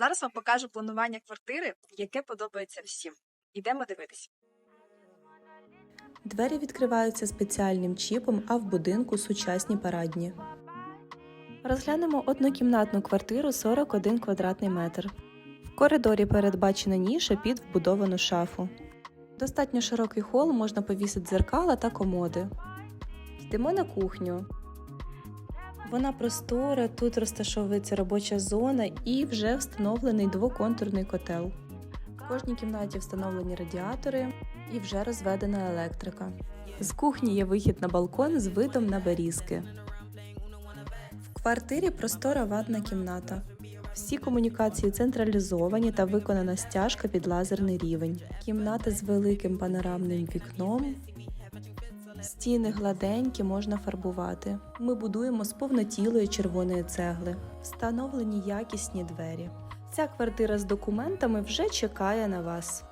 Зараз вам покажу планування квартири, яке подобається всім. Ідемо дивитись. Двері відкриваються спеціальним чіпом, а в будинку сучасні парадні. Розглянемо однокімнатну квартиру 41 квадратний метр. В коридорі передбачена ніша під вбудовану шафу. Достатньо широкий хол можна повісити дзеркала та комоди. Йдемо на кухню. Вона простора, тут розташовується робоча зона і вже встановлений двоконтурний котел. В кожній кімнаті встановлені радіатори і вже розведена електрика. З кухні є вихід на балкон з видом на берізки. В квартирі простора ванна кімната. Всі комунікації централізовані та виконана стяжка під лазерний рівень. Кімната з великим панорамним вікном. Стіни гладенькі можна фарбувати. Ми будуємо з повнотілої червоної цегли. Встановлені якісні двері. Ця квартира з документами вже чекає на вас.